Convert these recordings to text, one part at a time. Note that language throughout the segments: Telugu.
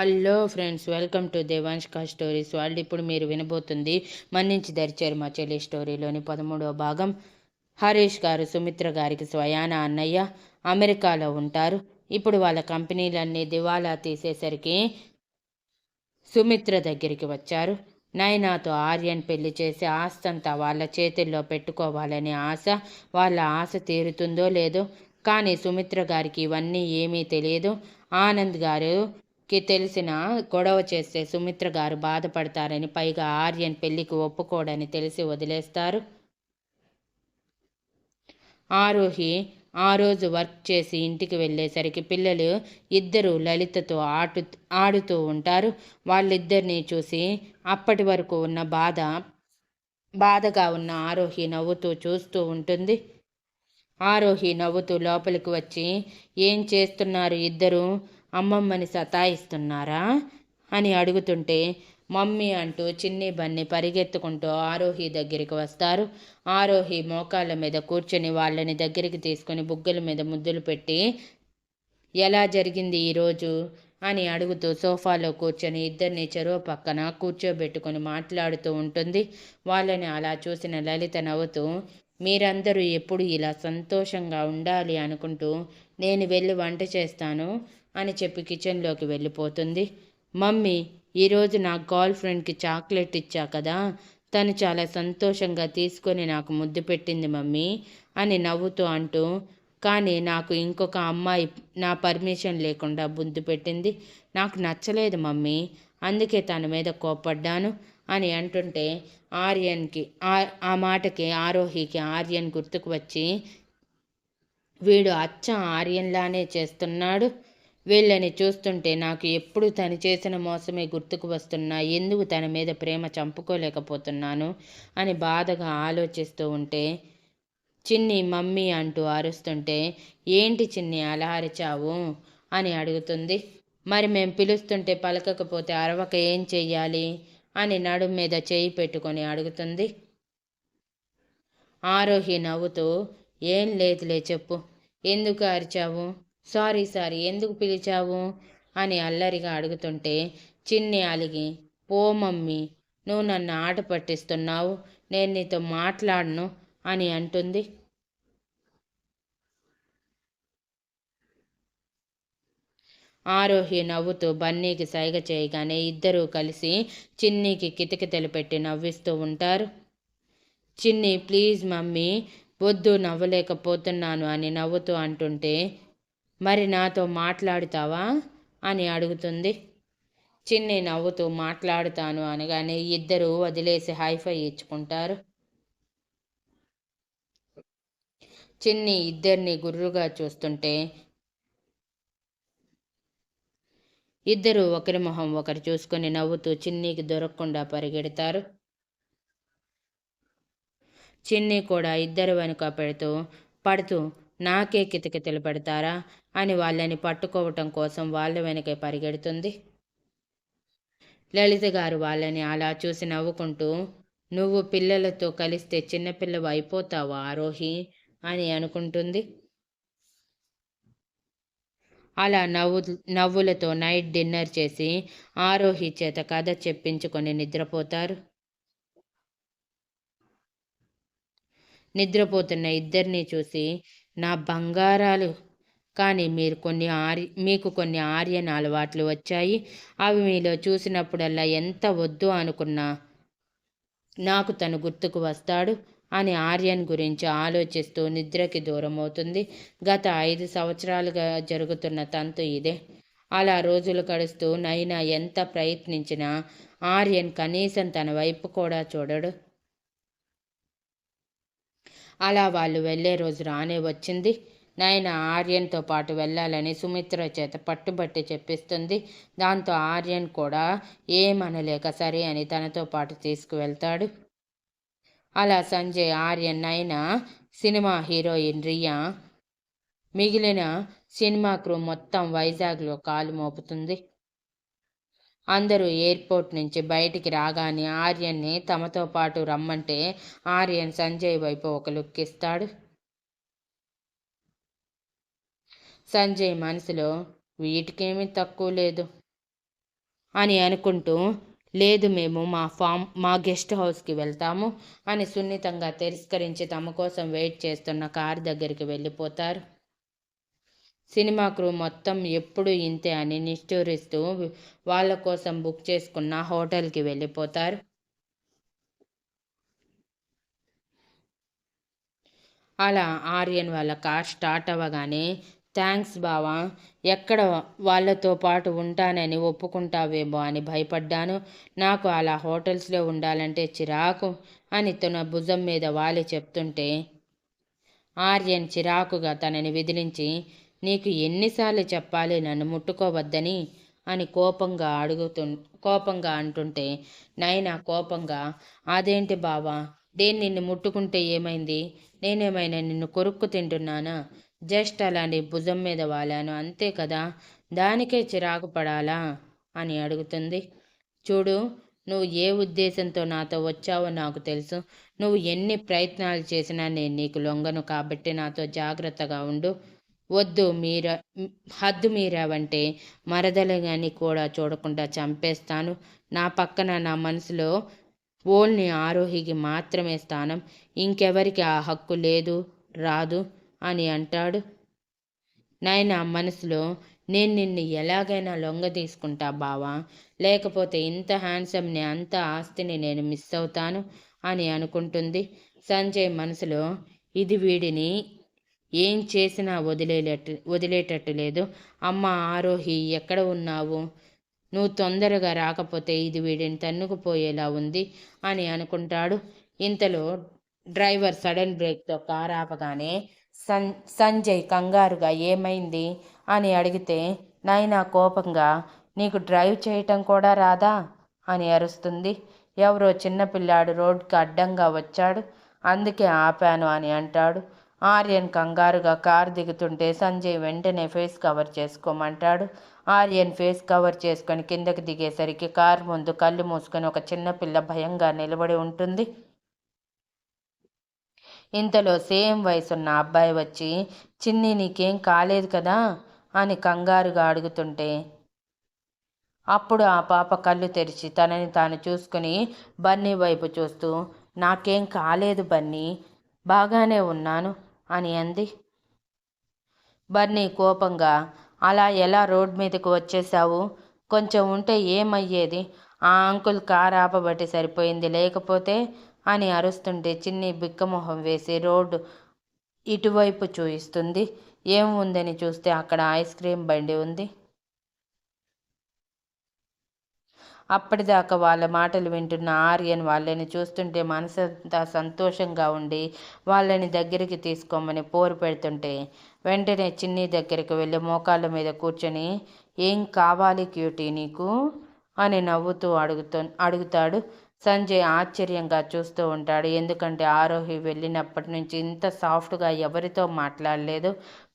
హలో ఫ్రెండ్స్ వెల్కమ్ టు దేవాంష్కా స్టోరీస్ వాళ్ళు ఇప్పుడు మీరు వినబోతుంది మన్నించి దరిచారు మా చెల్లి స్టోరీలోని పదమూడవ భాగం. హరీష్ గారు సుమిత్ర గారికి స్వయాన అన్నయ్య అమెరికాలో ఉంటారు. ఇప్పుడు వాళ్ళ కంపెనీలన్నీ దివాలా తీసేసరికి సుమిత్ర దగ్గరికి వచ్చారు. నైనాతో ఆర్యన్ పెళ్ళి చేసి ఆస్తంతా వాళ్ళ చేతుల్లో పెట్టుకోవాలనే ఆశ వాళ్ళ ఆశ తీరుతుందో లేదో. కానీ సుమిత్ర గారికి ఇవన్నీ ఏమీ తెలియదు. ఆనంద్ గారు కి తెలిసిన గొడవ చేస్తే సుమిత్ర గారు బాధపడతారని పైగా ఆర్యన్ పెళ్ళికి ఒప్పుకోడని తెలిసి వదిలేస్తారు. ఆరోహి ఆ రోజు వర్క్ చేసి ఇంటికి వెళ్ళేసరికి పిల్లలు ఇద్దరు లలితతో ఆటు ఆడుతూ ఉంటారు. వాళ్ళిద్దరిని చూసి అప్పటి వరకు ఉన్న బాధ బాధగా ఉన్న ఆరోహి నవ్వుతూ చూస్తూ ఉంటుంది. ఆరోహి నవ్వుతూ లోపలికి వచ్చి ఏం చేస్తున్నారు ఇద్దరు? అమ్మమ్మని సతాయిస్తున్నారా? అని అడుగుతుంటే మమ్మీ అంటూ చిన్ని బన్ని పరిగెత్తుకుంటూ ఆరోహి దగ్గరికి వస్తారు. ఆరోహి మోకాళ్ళ మీద కూర్చొని వాళ్ళని దగ్గరికి తీసుకొని బుగ్గల మీద ముద్దులు పెట్టి ఎలా జరిగింది ఈరోజు అని అడుగుతూ సోఫాలో కూర్చొని ఇద్దరిని చెరువు పక్కన కూర్చోబెట్టుకొని మాట్లాడుతూ ఉంటుంది. వాళ్ళని అలా చూసిన లలిత నవ్వుతూ మీరందరూ ఎప్పుడు ఇలా సంతోషంగా ఉండాలి అనుకుంటూ నేను వెళ్ళి వంట చేస్తాను. అని చెప్పి కిచెన్లోకి వెళ్ళిపోతుంది. మమ్మీ ఈరోజు నా గర్ల్ ఫ్రెండ్కి చాక్లెట్ ఇచ్చా కదా తను చాలా సంతోషంగా తీసుకొని నాకు ముద్దు పెట్టింది మమ్మీ అని నవ్వుతూ అంటూ కానీ నాకు ఇంకొక అమ్మాయి నా పర్మిషన్ లేకుండా ముద్దు పెట్టింది. నాకు నచ్చలేదు మమ్మీ అందుకే తన మీద కోపడ్డాను అని అంటుంటే ఆర్యన్కి ఆ మాటకి ఆరోహికి ఆర్యన్ గుర్తుకు వచ్చి వీడు అచ్చ ఆర్యన్లానే చేస్తున్నాడు. వీళ్ళని చూస్తుంటే నాకు ఎప్పుడు తను చేసిన మోసమే గుర్తుకు వస్తున్నా ఎందుకు తన మీద ప్రేమ చంపుకోలేకపోతున్నాను అని బాధగా ఆలోచిస్తూ ఉంటే చిన్ని మమ్మీ అంటూ అరుస్తుంటే ఏంటి చిన్ని అలా అరిచావు? అని అడుగుతుంది. మరి మేము పిలుస్తుంటే పలకకపోతే అరవక ఏం చెయ్యాలి? అని నడుం మీద చేయి పెట్టుకొని అడుగుతుంది. ఆరోహి నవ్వుతూ ఏం లేదులే చెప్పు ఎందుకు అరిచావు? సారీ సారీ ఎందుకు పిలిచావు? అని అల్లరిగా అడుగుతుంటే చిన్ని అలిగి పో మమ్మీ నువ్వు నన్ను ఆట పట్టిస్తున్నావు నేను నీతో మాట్లాడను అని అంటుంది. ఆరోహి నవ్వుతూ బన్నీకి సైగ చేయగానే ఇద్దరూ కలిసి చిన్నీకి కితకితలు పెట్టి నవ్విస్తూ ఉంటారు. చిన్ని ప్లీజ్ మమ్మీ వద్దు నవ్వలేకపోతున్నాను అని నవ్వుతూ అంటుంటే మరి నాతో మాట్లాడుతావా? అని అడుగుతుంది. చిన్ని నవ్వుతూ మాట్లాడుతాను అనగానే ఇద్దరూ వదిలేసి హైఫై ఇచ్చుకుంటారు. చిన్ని ఇద్దరిని గుర్రుగా చూస్తుంటే ఇద్దరు ఒకరి మొహం ఒకరు చూసుకొని నవ్వుతూ చిన్నీకి దొరకకుండా పరిగెడతారు. చిన్ని కూడా ఇద్దరు వెనుక పెడుతూ పడుతూ నాకే కితకితలు పెడతారా అని వాళ్ళని పట్టుకోవటం కోసం వాళ్ళ వెనకే పరిగెడుతుంది. లలిత గారు వాళ్ళని అలా చూసి నవ్వుకుంటూ నువ్వు పిల్లలతో కలిస్తే చిన్నపిల్లవు అయిపోతావా ఆరోహి అని అనుకుంటుంది. అలా నవ్వు నవ్వులతో నైట్ డిన్నర్ చేసి ఆరోహి చేత కథ చెప్పించుకొని నిద్రపోతారు. నిద్రపోతున్న ఇద్దరిని చూసి నా బంగారాలు. కానీ మీరు కొన్ని ఆర్య మీకు కొన్ని ఆర్యన అలవాట్లు వచ్చాయి. అవి మీలో చూసినప్పుడల్లా ఎంత వద్దు అనుకున్నా నాకు తను గుర్తుకు వస్తాడు అని ఆర్యన్ గురించి ఆలోచిస్తూ నిద్రకి దూరం అవుతుంది గత ఐదు సంవత్సరాలుగా జరుగుతున్న తంతు ఇదే. అలా రోజులు గడుస్తూ నైనా ఎంత ప్రయత్నించినా ఆర్యన్ కనీసం తన వైపు కూడా చూడడు. అలా వాళ్ళు వెళ్ళే రోజు రానే వచ్చింది. నాయన ఆర్యన్తో పాటు వెళ్ళాలని సుమిత్ర చేత పట్టుబట్టి చెప్పిస్తుంది. దాంతో ఆర్యన్ కూడా ఏమనలేక సరే అని తనతో పాటు తీసుకువెళ్తాడు. అలా సంజయ్ ఆర్యన్ నైన సినిమా హీరోయిన్ రియా మిగిలిన సినిమా క్రూ మొత్తం వైజాగ్లో కాలు మోపుతుంది. అందరూ ఎయిర్పోర్ట్ నుంచి బయటికి రాగానే ఆర్యన్ని తమతో పాటు రమ్మంటే ఆర్యన్ సంజయ్ వైపు ఒక లుక్ ఇస్తాడు. సంజయ్ మనసులో వీటికేమీ తక్కువ లేదు అని అనుకుంటూ లేదు మేము మా ఫామ్ మా గెస్ట్ హౌస్కి వెళ్తాము అని సున్నితంగా తిరస్కరించి తమ కోసం వెయిట్ చేస్తున్న కారు దగ్గరికి వెళ్ళిపోతారు. సినిమా క్రూ మొత్తం ఎప్పుడు ఇంతే అని నిష్ఠూరిస్తూ వాళ్ళ కోసం బుక్ చేసుకున్న హోటల్కి వెళ్ళిపోతారు. అలా ఆర్యన్ వాళ్ళ కార్ స్టార్ట్ అవ్వగానే థ్యాంక్స్ బావా ఎక్కడ వాళ్ళతో పాటు ఉంటానని ఒప్పుకుంటావేమో అని భయపడ్డాను. నాకు అలా హోటల్స్లో ఉండాలంటే చిరాకు అని తన భుజం మీద వాలి చెప్తుంటే ఆర్యన్ చిరాకుగా తనని విదిలించి నీకు ఎన్నిసార్లు చెప్పాలి నన్ను ముట్టుకోవద్దని అని కోపంగా అడుగుతు కోపంగా అంటుంటే నైనా కోపంగా అదేంటి బావా దేని నిన్ను ముట్టుకుంటే ఏమైంది? నేనేమైనా నిన్ను కొరుక్కు తింటున్నానా? జస్ట్ అలా భుజం మీద వాలాను అంతే కదా? దానికే చిరాకు పడాలా? అని అడుగుతుంది. చూడు నువ్వు ఏ ఉద్దేశంతో నాతో వచ్చావో నాకు తెలుసు. నువ్వు ఎన్ని ప్రయత్నాలు చేసినా నేను నీకు లొంగను కాబట్టి నాతో జాగ్రత్తగా ఉండు. వద్దు మీర హద్దు మీరావంటే మరదలని కూడా చూడకుండా చంపేస్తాను. నా పక్కన నా మనసులో ఓల్ని ఆరోహికి మాత్రమే స్థానం. ఇంకెవరికి ఆ హక్కు లేదు రాదు అని అంటాడు. నాయన మనసులో నేను నిన్ను ఎలాగైనా లొంగ తీసుకుంటా బావా. లేకపోతే ఇంత హ్యాండ్సమ్ని అంత ఆస్తిని నేను మిస్ అవుతాను అని అనుకుంటుంది. సంజయ్ మనసులో ఇది వీడిని ఏం చేసినా వదిలేటట్టు వదిలేటట్టు లేదు. అమ్మ ఆరోహి ఎక్కడ ఉన్నావు? నువ్వు తొందరగా రాకపోతే ఇది వీడిని తన్నుకుపోయేలా ఉంది అని అనుకుంటాడు. ఇంతలో డ్రైవర్ సడన్ బ్రేక్తో కార్ ఆపగానే సన్ సంజయ్ కంగారుగా ఏమైంది? అని అడిగితే నాయనా కోపంగా నీకు డ్రైవ్ చేయటం కూడా రాదా? అని అరుస్తుంది. ఎవరో చిన్నపిల్లాడు రోడ్కి అడ్డంగా వచ్చాడు అందుకే ఆపాను అని అంటాడు. ఆర్యన్ కంగారుగా కారు దిగుతుంటే సంజయ్ వెంటనే ఫేస్ కవర్ చేసుకోమంటాడు. ఆర్యన్ ఫేస్ కవర్ చేసుకొని కిందకి దిగేసరికి కారు ముందు కళ్ళు మూసుకొని ఒక చిన్న పిల్ల భయంగా నిలబడి ఉంటుంది. ఇంతలో సేమ్ వయసున్న అబ్బాయి వచ్చి చిన్ని నీకేం కాలేదు కదా? అని కంగారుగా అడుగుతుంటే అప్పుడు ఆ పాప కళ్ళు తెరిచి తనని తాను చూసుకుని బన్నీ వైపు చూస్తూ నాకేం కాలేదు బన్నీ బాగానే ఉన్నాను. అని అంది. బర్నీ కోపంగా అలా ఎలా రోడ్ మీదకి వచ్చేసావు కొంచెం ఉంటే ఏమయ్యేది? ఆ అంకుల్ కార్ ఆపబట్టి సరిపోయింది లేకపోతే? అని అరుస్తుంటే చిన్ని బిక్కమొహం వేసి రోడ్డు ఇటువైపు చూయిస్తుంది. ఏం ఉందని చూస్తే అక్కడ ఐస్ క్రీమ్ బండి ఉంది. అప్పటిదాకా వాళ్ళ మాటలు వింటున్న ఆర్యన్ వాళ్ళని చూస్తుంటే మనసంతా సంతోషంగా ఉండి వాళ్ళని దగ్గరికి తీసుకోమని పోరు పెడుతుంటే వెంటనే చిన్ని దగ్గరికి వెళ్ళి మోకాళ్ళ మీద కూర్చొని ఏం కావాలి క్యూటీ నీకు? అని నవ్వుతూ అడుగుతూ అడుగుతాడు. సంజయ్ ఆశ్చర్యంగా చూస్తూ ఉంటాడు. ఎందుకంటే ఆరోహి వెళ్ళినప్పటి నుంచి ఇంత సాఫ్ట్గా ఎవరితో మాట్లాడలేదు.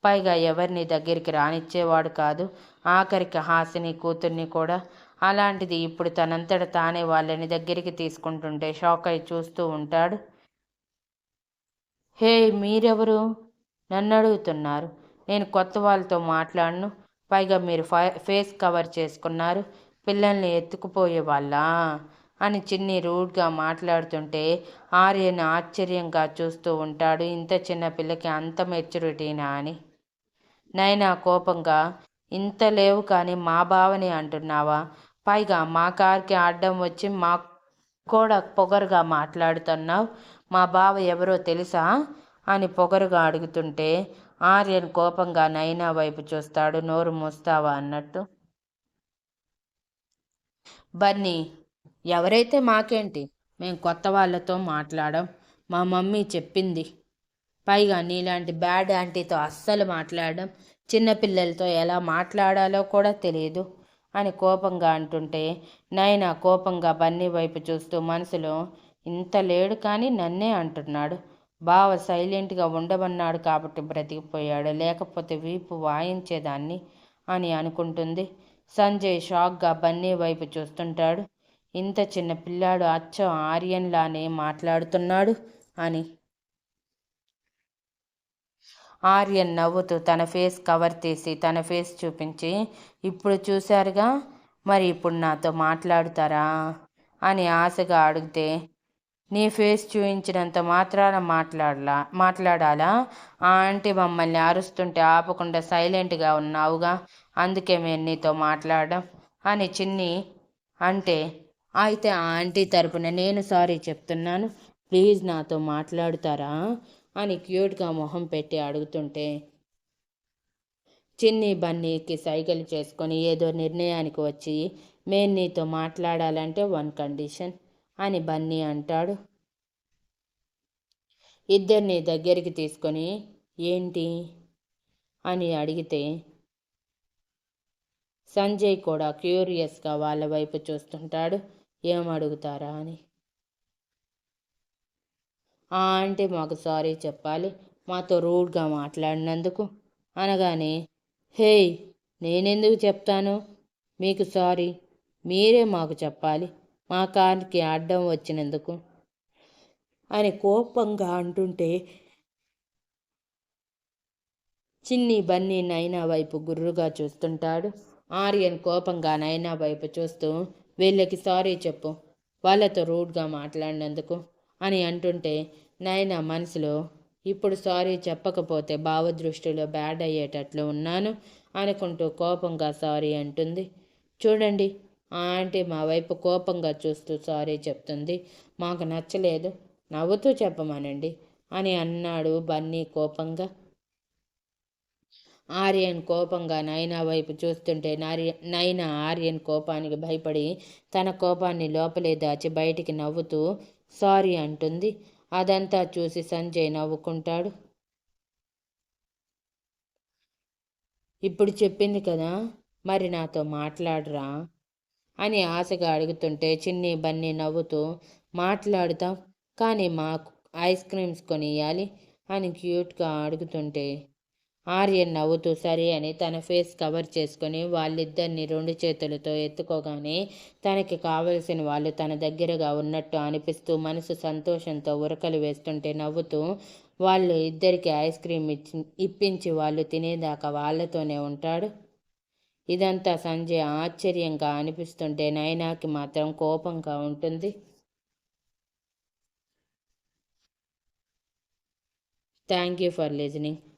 పైగా ఎవరిని దగ్గరికి రానిచ్చేవాడు కాదు. ఆఖరికి హాసిని కూతుర్ని కూడా అలాంటిది ఇప్పుడు తనంతట తానే వాళ్ళని దగ్గరికి తీసుకుంటుంటే షాక్ అయి చూస్తూ ఉంటాడు. హే మీరెవరు? నన్ను అడుగుతున్నారు. నేను కొత్త వాళ్ళతో మాట్లాడను. పైగా మీరు ఫేస్ కవర్ చేసుకున్నారు. పిల్లల్ని ఎత్తుకుపోయే వాళ్ళ? అని చిన్ని రూడ్గా మాట్లాడుతుంటే ఆర్యన్ ఆశ్చర్యంగా చూస్తూ ఉంటాడు. ఇంత చిన్న పిల్లకి అంత మెచ్యూరిటీనా అని. నైనా కోపంగా ఇంత లేవు కానీ మా బావని అంటున్నావా? పైగా మా కార్కి అడ్డం వచ్చి మా కూడా పొగరుగా మాట్లాడుతున్నావు. మా బావ ఎవరో తెలుసా? అని పొగరుగా అడుగుతుంటే ఆర్యన్ కోపంగా నైనా వైపు చూస్తాడు. నోరు మూస్తావా అన్నట్టు. బన్నీ ఎవరైతే మాకేంటి? మేము కొత్త వాళ్ళతో మాట్లాడాం. మా మమ్మీ చెప్పింది. పైగా నీలాంటి బ్యాడ్ ఆంటీతో అస్సలు మాట్లాడడం చిన్నపిల్లలతో ఎలా మాట్లాడాలో కూడా తెలియదు అని కోపంగా అంటుంటే నైనా కోపంగా బన్నీ వైపు చూస్తూ మనసులో ఇంత లేడు కానీ నన్నే అంటున్నాడు. బావ సైలెంట్గా ఉండమన్నాడు కాబట్టి బ్రతికిపోయాడు. లేకపోతే వీపు వాయించేదాన్ని అని అనుకుంటుంది. సంజయ్ షాక్గా బన్నీ వైపు చూస్తుంటాడు. ఇంత చిన్న పిల్లాడు అచ్చం ఆర్యన్లానే మాట్లాడుతున్నాడు అని ఆర్యన్ నవ్వుతూ తన ఫేస్ కవర్ తీసి తన ఫేస్ చూపించి ఇప్పుడు చూశారుగా? మరి ఇప్పుడు నాతో మాట్లాడుతారా? అని ఆశగా అడిగితే నీ ఫేస్ చూయించినంత మాత్రాన మాట్లాడలా మాట్లాడాలా? ఆ ఆంటీ మమ్మల్ని అరుస్తుంటే ఆపకుండా సైలెంట్గా ఉన్నావుగా అందుకే మేము నీతో మాట్లాడడం అని చిన్ని అంటే అయితే ఆ ఆంటీ తరపున నేను సారీ చెప్తున్నాను ప్లీజ్ నాతో మాట్లాడుతారా? అని క్యూట్గా మొహం పెట్టి అడుగుతుంటే చిన్ని బన్నీకి సైకిల్ చేసుకొని ఏదో నిర్ణయానికి వచ్చి మేం నీతో మాట్లాడాలంటే వన్ కండిషన్ అని బన్నీ అంటాడు. ఇద్దరిని దగ్గరికి తీసుకొని ఏంటి? అని అడిగితే సంజయ్ కూడా క్యూరియస్గా వాళ్ళ వైపు చూస్తుంటాడు ఏం అడుగుతారా? అని. అంటే మాకు సారీ చెప్పాలి. మాతో రూడ్గా మాట్లాడినందుకు. అనగానే హేయ్ నేనెందుకు చెప్తాను? మీకు సారీ. మీరే మాకు చెప్పాలి. మా కార్కి అడ్డం వచ్చినందుకు. అని కోపంగా అంటుంటే చిన్ని బన్నీ నైనా వైపు గుర్రుగా చూస్తుంటాడు. ఆర్యన్ కోపంగా నైనా వైపు చూస్తూ వీళ్ళకి సారీ చెప్పు. వాళ్ళతో రూడ్గా మాట్లాడినందుకు. అని అంటుంటే నైనా మనసులో ఇప్పుడు సారీ చెప్పకపోతే భావదృష్టిలో బ్యాడ్ అయ్యేటట్లు ఉన్నాను అనుకుంటూ కోపంగా సారీ అంటుంది. చూడండి ఆ ఆంటీ మా వైపు కోపంగా చూస్తూ సారీ చెప్తుంది. మాకు నచ్చలేదు నవ్వుతూ చెప్పమనండి అని అన్నాడు బన్నీ కోపంగా. ఆర్యన్ కోపంగా నైనా వైపు చూస్తుంటే నైనా ఆర్యన్ కోపానికి భయపడి తన కోపాన్ని లోపలే దాచి బయటికి నవ్వుతూ సారీ అంటుంది. అదంతా చూసి సంజయ్ నవ్వుకుంటాడు. ఇప్పుడు చెప్పింది కదా మరి నాతో మాట్లాడరా అని ఆశగా అడుగుతుంటే చిన్ని బన్నీ నవ్వుతూ మాట్లాడుతాం కానీ మాకు ఐస్ క్రీమ్స్ కొనియాలి అని క్యూట్గా అడుగుతుంటే ఆర్యన్ నవ్వుతూ సరే అని తన ఫేస్ కవర్ చేసుకొని వాళ్ళిద్దరిని రెండు చేతులతో ఎత్తుకోగానే తనకి కావలసిన వాళ్ళు తన దగ్గరగా ఉన్నట్టు అనిపిస్తూ మనసు సంతోషంతో ఉరకలు వేస్తుంటే నవ్వుతూ వాళ్ళు ఇద్దరికి ఐస్ క్రీమ్ ఇచ్చి ఇప్పించి వాళ్ళు తినేదాకా వాళ్ళతోనే ఉంటాడు ఇదంతా సంజయ్ ఆశ్చర్యంగా అనిపిస్తుంటే నైనాకి మాత్రం కోపంగా ఉంటుంది. Thank you for listening.